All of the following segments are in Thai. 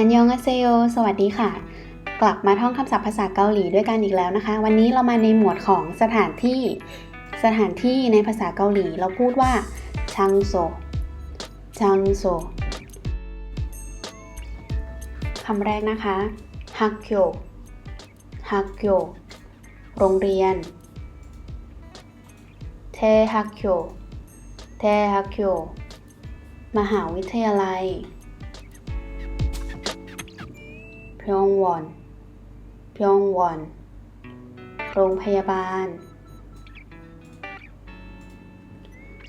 อันยองอาเซโย สวัสดีค่ะ กลับมาท่องคำศัพท์ภาษาเกาหลีด้วยกันอีกแล้วนะคะ วันนี้เรามาในหมวดของสถานที่ สถานที่ในภาษาเกาหลีเราพูดว่าชังโซชังโซคำแรกนะคะฮักโยฮักโยโรงเรียนเทฮักโยเทฮักโยมหาวิทยาลัย ยองวอนพยองวอน โรงพยาบาล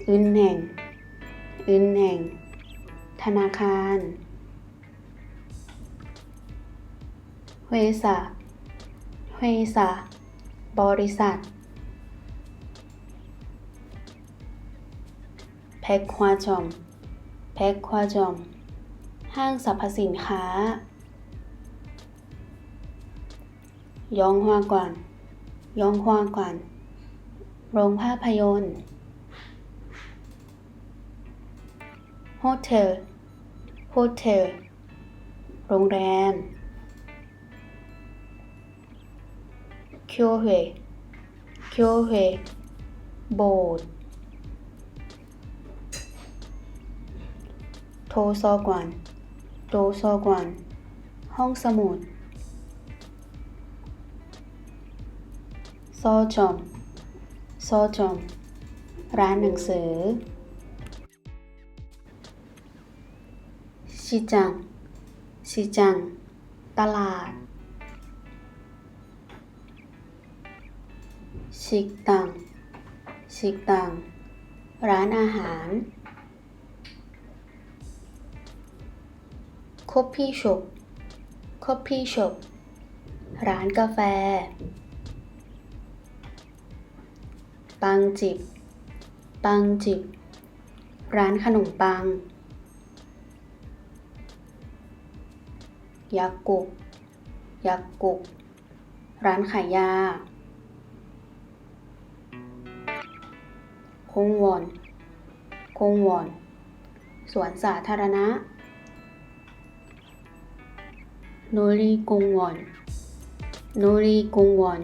อึนแห่งอึนแห่ง ธนาคารเฮซาเฮซาบริษัทแพ็คควาจอมแพ็คควาจอม ห้างสรรพสินค้า ยองฮวากวนยองฮวากวนโรงภาพยนตร์โฮเทลโฮเทลโรงแรมเคียวเฮเคียวเฮโบสถ์โทซอกวนโทซอกวนห้องสมุด โซจอมโซจอมร้านหนังสือชิจังชิจัง ตลาด ชิกตัง ชิกตัง ร้านอาหารคอฟฟี่ช็อปคอฟฟี่ช็อปร้านกาแฟ ปังจิบ ปังจิบ ร้านขนมปัง ยักกุก ยักกุก ร้านขายยา คงวอน คงวอน สวนสาธารณะโนรีกงวอนโนรีกงวอน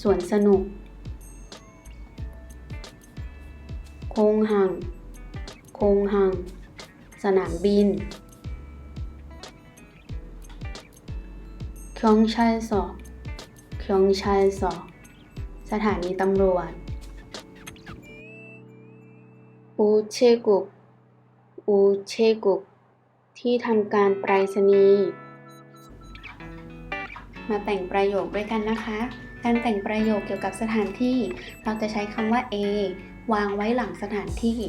สวนสนุก คงหัง คงหัง สนามบินคยองชัลสอคยองชัลสอสถานีตำรวจอูเชกุกอูเชกุก ที่ทำการไปรษณีย์ มาแต่งประโยคด้วยกันนะคะ การแต่งประโยคเกี่ยวกับสถานที่ เราจะใช้คำว่า A วางไว้หลังสถานที่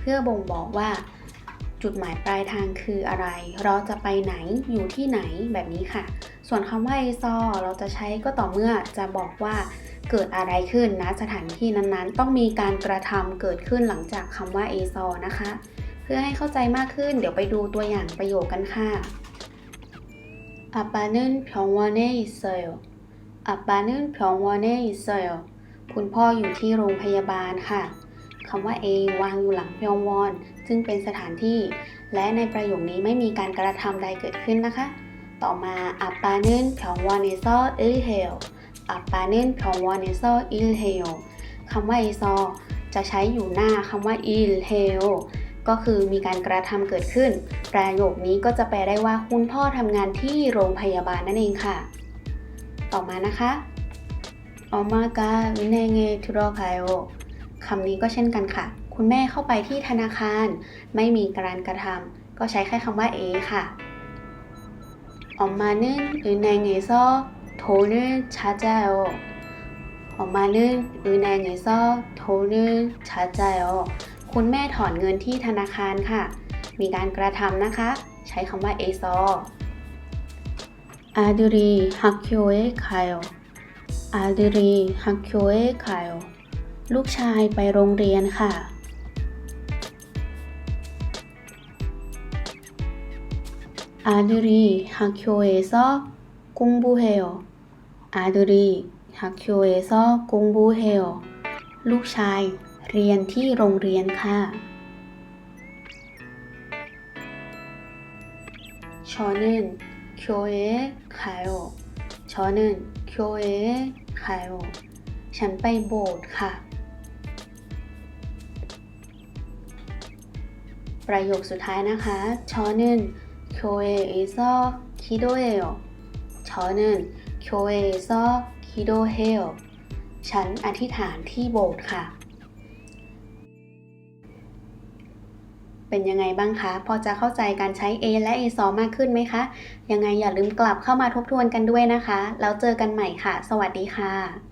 เพื่อบ่งบอกว่า จุดหมายปลายทางคืออะไร เราจะไปไหนอยู่ที่ไหนแบบนี้ค่ะ ส่วนคำว่า a s o เราจะใช้ก็ต่อเมื่อจะบอกว่าเกิดอะไรขึ้นนะสถานที่นั้นๆ ต้องมีการกระทำเกิดขึ้นหลังจากคำว่า a s o นะคะ เพื่อให้เข้าใจมากขึ้น เดี๋ยวไปดูตัวอย่างประโยคกันค่ะอาปานึน병원에있어요อาปานึน병원에있어요 คุณพ่ออยู่ที่โรงพยาบาลค่ะคำว่า A วางอยู่หลังพยองวอนซึ่งเป็นสถานที่ และในประโยคนี้ไม่มีการกระทำใดเกิดขึ้นนะคะ ต่อมาอัปปาเนนพยองวอนเนซออิลเฮลอัปปาเนนพยองวอนเนซออิลเฮลคำว่าเอซอจะใช้อยู่หน้าคำว่าอิลเฮลก็คือมีการกระทำเกิดขึ้น ประโยคนี้ก็จะแปลได้ว่าคุณพ่อทำงานที่โรงพยาบาลนั่นเองค่ะ ต่อมานะคะ ออมากาวินัเงทุรอพายโอคำนี้ก็เช่นกันค่ะ คุณแม่เข้าไปที่ธนาคาร ไม่มีการกระทำก็ใช้แค่คำว่าเอค่ะออกมานึ่งอินัเงซอโทนึ่งชาจาโอออกมานึ่งอินัเงซอโทนึ่งชาจาโอคุณแม่ถอนเงินที่ธนาคารค่ะ มีการกระทำนะคะ ใช้คำว่าเอซออาดูรีฮักโยเอคายโอ 학교에가요 아들이학교에가요 ลูกชายไปโรงเรียนค่ะ 아들이 학교에서 공부해요. 아들이 학교에서 공부해요. ลูกชายเรียนที่โรงเรียนค่ะ 저는 교회에 가요. 저는 교회에 가요. ฉันไปโบสถ์ค่ะ ประโยคสุดท้ายนะคะ 저는 교회에서 기도해요. 저는 교회에서 기도해요. ฉันอธิษฐานที่โบสถ์ค่ะ เป็นยังไงบ้างคะ พอจะเข้าใจการใช้ A และ A 2 มากขึ้นไหมคะ ยังไงอย่าลืมกลับเข้ามาทบทวนกันด้วยนะคะ แล้วเจอกันใหม่ค่ะ สวัสดีค่ะ